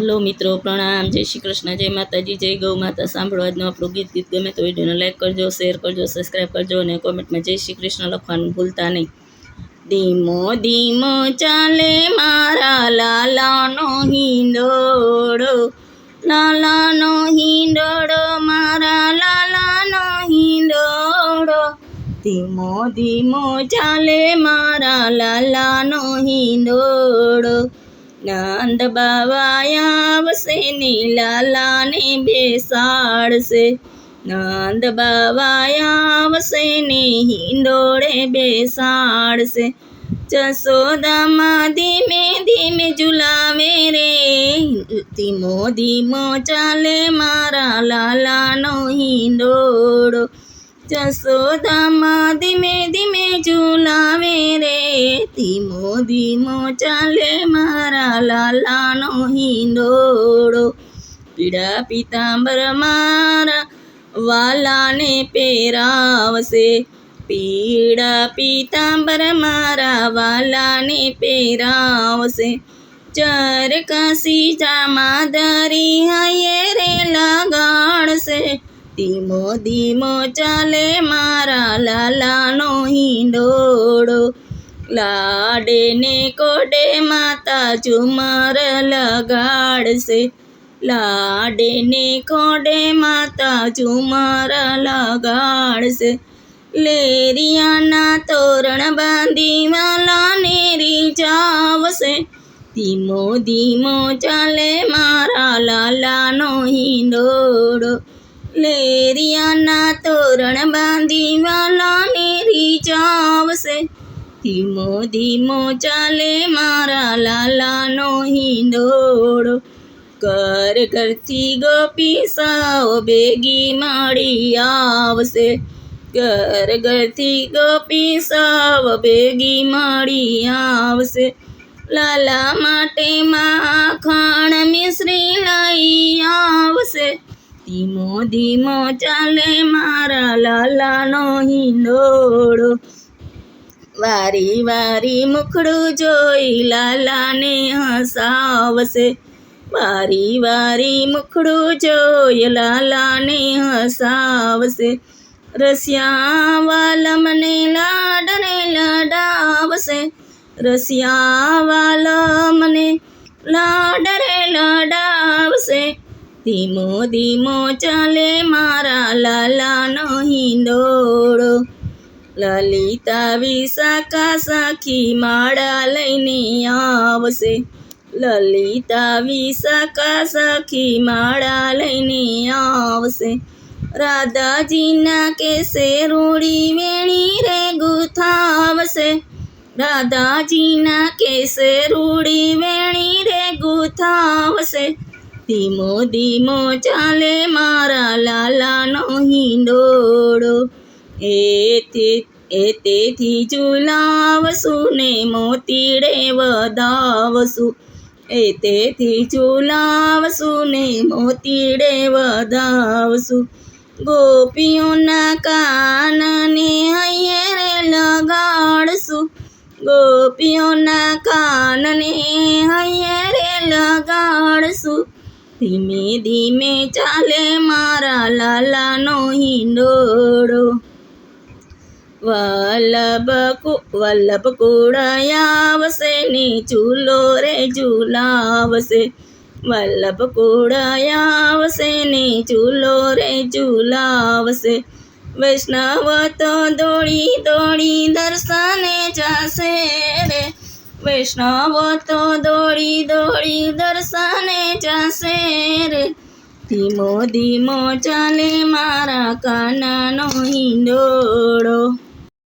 Hello મિત્રો પ્રણામ જય શ્રી કૃષ્ણ જય માતાજી જય ગૌ માતા સાંભળો આજનું આપણું ગીત ગીત ગમે તો વિડીયોને લાઈક કરજો શેર કરજો સબસ્ક્રાઈબ કરજો અને કોમેન્ટમાં જય શ્રી કૃષ્ણ લખવાનું ભૂલતા નહીં ધીમો ધીમો ચાલે મારા લાલાનો હિંડોળો લાલાનો હિંડોળો મારા લાલાનો હિંડોળો ધીમો ધીમો ચાલે મારા લાલાનો હિંડોળો નંદ બાવાયા આવશે ને લાલાને બેસાડશે. નંદ બાવાયા આવશે ને હિંડોળે બેસાડશે. જસોદામાં ધીમે ધીમે ઝુલાવે રે. ધીમો ધીમો ચાલે મારા લાલાનો હિંડોળો. જસોદામાં ધીમે ધીમે ઝુલાવે રે ધીમો ધીમો ચાલે મારા લાલાનો હિંડોળો પીળા પીતાંબર મારા વાલાને પહેરાવશે પીળા પીતાંબર મારા વાલાને પહેરાવશે ચરકાસી જામાં ધરી હૈયે રે લગાડશે ધીમો ધીમો ચાલે મારા લાલાનો હિંડોળો. લાડે ને કોડે માતા ઝુમર લગાડશે. લાડે ને કોડે માતા ઝુમર લગાડશે. લેરિયાના તોરણ બાંધી વાલા નેરી જાવશે ધીમો ધીમો ચાલે મારા લાલાનો હિંડોળો. લેરિયાના તોરણ બાંધી વાલાને રીઝાવશે ધીમો ધીમો ચાલે મારા લાલાનો હિંડોળો. કર કરતી ગોપી સાવ ભેગી મળી આવશે. કર ઘરથી ગોપી સાવ ભેગી મળી આવશે. લાલા માટે માખણ મિશ્રી લઈ આવશે. ધીમો ધીમો ચાલે મારા લાલાનો હિંડોળો. વારી વારી મુખડું જોઈ લાલાને હસાવશે. વારી વારી મુખડું જોઈ લાલાને હસાવશે. રસિયા વાલમને લાડને લડાવશે. રસિયા મને લડાવશે ધીમો ધીમો ચાલે મારા લાલાનો હિંડોળો લલિતા વિશાખા સાખી માળા લઈને આવશે. લલિતા વિશાખા સખી માળા લઈને આવશે. રાધાજીના કેસે રૂડી વેણી રે ગુથાવશે રાધાજીના કેસે રૂડી વેણી રે ગુથાવશે ધીમો ધીમો ચાલે મારા લાલાનો હિંડોળો. એ એ તેથી ઝુલાવશું ને મોતીડે વધાવશું. એ તેથી ઝુલાવશું ને મોતીડે વધાવશું. ગોપીઓના કાનને હૈયે લગાડશું. ગોપીઓના કાનને લગાડશું ધીમે ધીમે ચાલે મારા લાલાનો હિંડોળો. વલ્લભ વલ્લભ કુળાયાવશે ને ચૂલો રે ઝૂલાવશે. વલ્લભ કુળાયાવશે ને ચૂલો રે ઝૂલાવશે. વૈષ્ણવ તો દોડી દોડી દર્શને જશે રે. વૈષ્ણવ તો દોડી દોડી દર્શને જશે રે. ધીમો ધીમો ચાલે મારા કાનાનો હિંડોળો.